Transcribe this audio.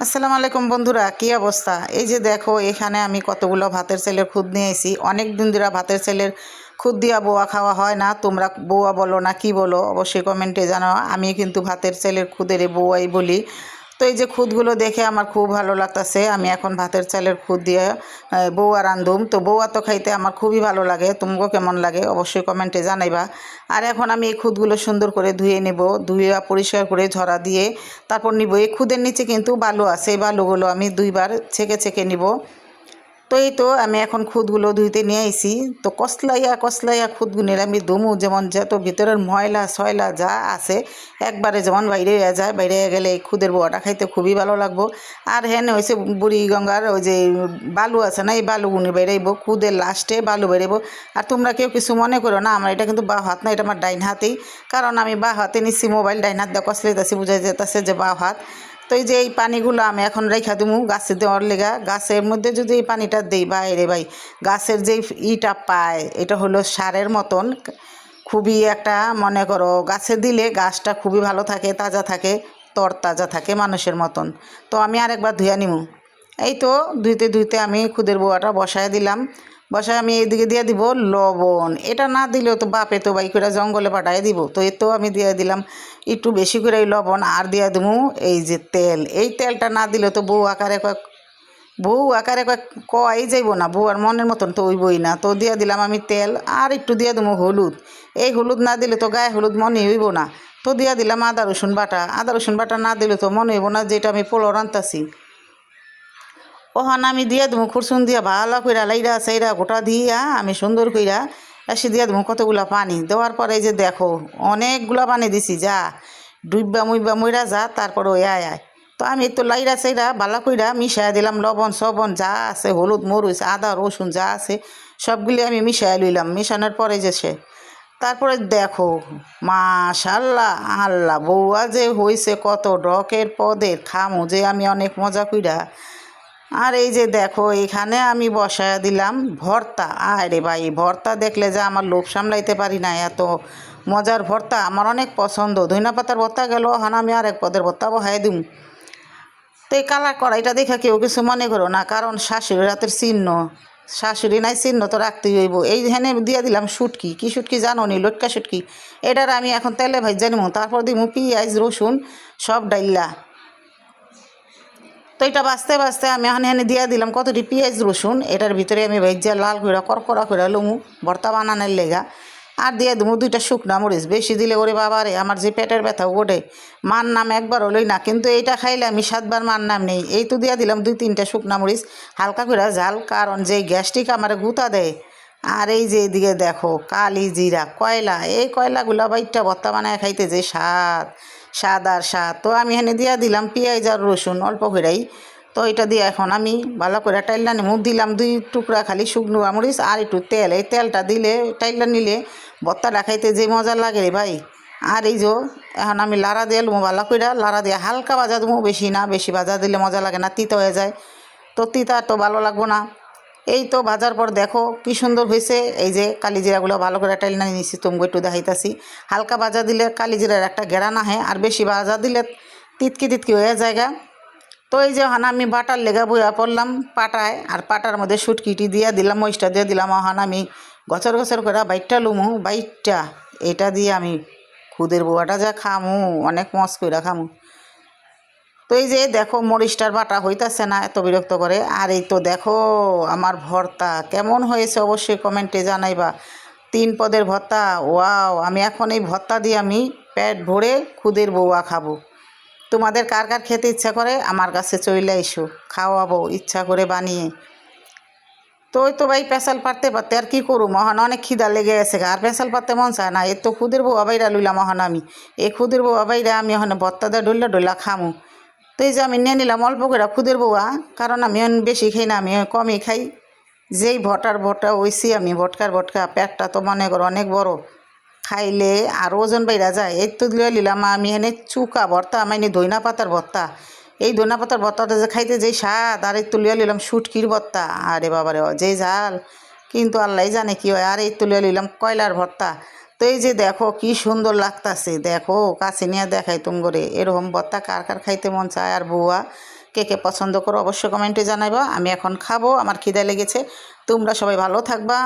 আসসালামু আলাইকুম বন্ধুরা, কী অবস্থা? এই যে দেখো, এখানে আমি কতগুলো ভাতের সেলের খুদ নিয়ে এসেছি অনেক দিন ধরে ভাতের সেলের খুদ দিয়া বোয়া খাওয়া হয় না। তোমরা বোয়া বলো না, কি বলো? অবশ্যই কমেন্টে জানাও। আমি কিন্তু ভাতের ছেলের খুদের বোয়াই বলি। তো এই যে খুদগুলো দেখে আমার খুব ভালো লাগতেছে। আমি এখন ভাতের চালের খুদ দিয়ে বউয়া রান্ধুম তো বৌয়া তো খাইতে আমার খুবই ভালো লাগে। তুমগো কেমন লাগে অবশ্যই কমেন্টে জানাইবা। আর এখন আমি এই খুদগুলো সুন্দর করে ধুয়ে নেব। ধুয়ে পরিষ্কার করে ঝরা দিয়ে তারপর নিব। এই খুদের নিচে কিন্তু বালু আছে। এই বালুগুলো আমি দুইবার ছেঁকে ছেঁকে নিব। তো এই তো আমি এখন খুদগুলো ধুইতে নিয়ে আইছি। তো কসলাইয়া কসলাইয়া খুদগুনের আমি দমু যেমন যত ভিতরের ময়লা সয়লা যা আছে, একবারে যেমন বাইরে যায়, বাইরে গেলে এই খুদের বোয়াটা খাইতে খুবই ভালো লাগবো। আর হ্যাঁ হয়েছে বুড়ি গঙ্গার ওই যে বালু আছে না, এই বালুগুনি বেরাইব খুদের লাস্টে বালু বেরাইব আর তোমরা কেউ কিছু মনে করো না, আমার এটা কিন্তু বা হাত না, এটা আমার ডাইন হাতেই। কারণ আমি বা হাতে নিচ্ছি মোবাইল ডাইন হাত দিয়ে কসলাইতেছি, বুঝাই যেতেছে যে বা হাত। তো এই যে এই পানিগুলো আমি এখন রেখা দিমু গাছে দেওয়ার লেগা। গাছের মধ্যে যদি এই পানিটা দিই বাইরে ভাই গাছের যে ইটা পায়, এটা হলো সারের মতন। খুবই একটা, মনে করো, গাছে দিলে গাছটা খুবই ভালো থাকে, তাজা থাকে, তরতাজা থাকে মানুষের মতন। তো আমি আরেকবার ধুয়ে নিমু। এই তো, ধুইতে ধুইতে আমি খুদের বোয়াটা বসায় দিলাম। বসায় আমি এইদিকে দিয়ে দিব লবণ। এটা না দিলেও তো বাপে তো বাই করে জঙ্গলে পাঠায় দিব। তো এ তো আমি দিয়ে দিলাম একটু বেশি করে লবণ আর দিয়ে দেবো এই যে তেল। এই তেলটা না দিলে তো বউ আকারে কয়েক বউ আকারে কয়েক কয়াই যাইব না। বউ আর মনের মতন তো ওইবই না। তো দিয়ে দিলাম আমি তেল আর একটু দিয়ে দেবো হলুদ। এই হলুদ না দিলে তো গায়ে হলুদ মনে হইব না। তো দিয়ে দিলাম আদা রসুন বাটা। আদা রসুন বাটা না দিলে তো মনে হইব না যেটা আমি পোলো রান্তাছি। ওখানে আমি দিয়ে দেবো, খুরসুন দিয়া ভালো কইরা লাইরা সাইরা গোটা দিয়া আমি সুন্দর কইরা এসে দিয়ে দেবো কতগুলা পানি। দেওয়ার পরে এই যে দেখো, অনেকগুলা পানি দিছি, যা। ডুববা মুইবা মইরা যা, তারপর ওই আয় আয়। তো আমি তো লাইরা সাইরা ভালো কইরা মিশাই দিলাম, লবণ সবন যা আছে, হলুদ, মরিচ, আদা, রসুন যা আছে, সবগুলি আমি মিশাই লইলাম। মিশানোর পরে যে সে, তারপরে দেখো, মাশাল্লাহ, আল্লাহ বউয়া যে হইছে কত ডকের পদের, খামু যে আমি অনেক মজা কইরা আর এই যে দেখো, এখানে আমি বসায় দিলাম ভর্তা। আরে ভাই, ভর্তা দেখলে যে আমার লোভ সামলাইতে পারি না, এত মজার ভর্তা। আমার অনেক পছন্দ। ধইনা পাতার ভর্তা গেল হান আমি আরেক পদের ভর্তা বহাই দিম। তো এই কালার কড়াইটা দেখে কেউ কিছু মনে করো না, কারণ শাশুড়ি রাতের চিহ্ন। শাশুড়ি নাই, চিহ্ন তো রাখতেই হইব। এই হেনে দিয়ে দিলাম শুটকি। কি শুটকি জানো নি? লটকা শুটকি। এটার আমি এখন তেলে ভাই জানিমু তারপর দিমু পিঁয়াজ, রসুন, সব ডাইল্লা। তো এটা বাঁচতে বাঁচতে আমি এখন এখানে দিয়ে দিলাম কতটি পেঁয়াজ, রসুন, এটার ভিতরে আমি ভেজা লাল করে করকরা করে লমু, ভর্তা বানানোর লেগা। আর দিয়ে দেবো দুইটা শুকনা মরিচ। বেশি দিলে ওরে বাবা রে, আমার যে পেটের ব্যথা ওঠে মার নাম একবার হলোই না, কিন্তু এইটা খাইলে আমি সাতবার মার নাম নেই। এই তো দিয়ে দিলাম দুই তিনটা শুকনা মরিচ, হালকা করে ঝাল, কারণ যে গ্যাস্ট্রিক আমার গুতা দেয়। আর এই যে এদিকে দেখো, কালি, জিরা, কয়লা, এই কয়লাগুলো বাইটটা ভর্তা বানায় খাইতে যে স্বাদ। স্বাদ আর স্বাদ। তো আমি এখানে দিয়া দিলাম পেঁয়াজ আর রসুন অল্প করেই। তো এটা দিয়ে এখন আমি ভালো করে টাইলটা নিমু, দিলাম দুই টুকরা খালি শুকনো মরিচ আর একটু তেল। এই তেলটা দিলে টাইলটা নিলে ভর্তাটা খাইতে যে মজা লাগে রে ভাই। আর এই যে এখন আমি লাড়া দিয়ে লুমো ভালো করে লাড়া দিয়ে হালকা বাজা দেবো, বেশি না, বেশি বাজা দিলে মজা লাগে না, তিতা হয়ে যায়। তো তিতা তো ভালো লাগবো না। এই তো ভাজার পর দেখো কি সুন্দর হয়েছে। এই যে কালিজিরাগুলো ভালো করে টাইল না নিচ্ছি তোমাকে একটু দেখাইতাছি। হালকা ভাজা দিলে কালিজিরার একটা ঘেরা নাহে, আর বেশি ভাজা দিলে তিতকি তিতকি হয়ে জায়গা তো এই যে হানা আমি বাটার লেগা বইয়া পড়লাম পাটায়, আর পাটার মধ্যে সুটকিটি দিয়ে দিলাম, মরিচটা দিয়ে দিলাম ওহান আমি গছর গছর করে বাইটটা লুমু, বাইটটা, এটা দিয়ে আমি খুদের বোয়াটা যা খামু, অনেক মজ কইরা খামু। তো এই যে দেখো মরিচটার বাটা হইতাছে না এত বিরক্ত করে। আর এই তো দেখো আমার ভর্তা, কেমন হয়েছে অবশ্যই কমেন্টে জানাইবা। তিন পদের ভর্তা, ওয়াও, আমি এখন এই ভর্তা দিয়ে আমি পেট ভরে খুদের বউয়া খাব। তোমাদের কার কার খেতে ইচ্ছা করে আমার কাছে চইলে এসো, খাওয়াবো, ইচ্ছা করে বানিয়ে। তো ওই তো ভাই পেশাল পারতে পারতে আর কি করু মহান, অনেক খিদা লেগে গেছে আর পেশাল পারতে মন চায় না এর তো খুদের বউ আবাইরা লইলাম মহান আমি। এ খুদের বউ আবাইরা আমি ওখানে ভর্তা দিয়ে ডুল্লা ডুল্লা খামু। তো এই যে আমি নিয়ে নিলাম, অল্প করে খুদের বউয়া কারণ আমি বেশি খাই না, আমি কমই খাই। যেই ভটার ভটা ওইসি আমি, ভটকার ভটকা, পেটটা তো মনে করো অনেক বড়। খাইলে আর ওজন বাইরা যায়। এই তো লিয়ে নিলাম আমি এনে চুকা ভর্তা, আমি এনে দইনা পাতার ভর্তা। এই দইনা পাতার ভর্তাটা যে খাইতে যেই স্বাদ, আর এই তো লিয়ে নিলাম শুটকির ভর্তা। আরে বাবারে, যেই ঝাল। কিন্তু আল্লাহ জানে কি হয়, আর এই তো লিয়ে নিলাম কয়লার ভর্তা। তো এই যে দেখো কি সুন্দর লাগতাছে, দেখো কাছে নিয়ে দেখাই তুম করে। এরকম বত্তা কার কার খাইতে মন চায় আর বুয়া, কে কে পছন্দ করো অবশ্যই কমেন্টে জানাইবা। আমি এখন খাব, আমার খিদে লেগেছে। তোমরা সবাই ভালো থাকবা।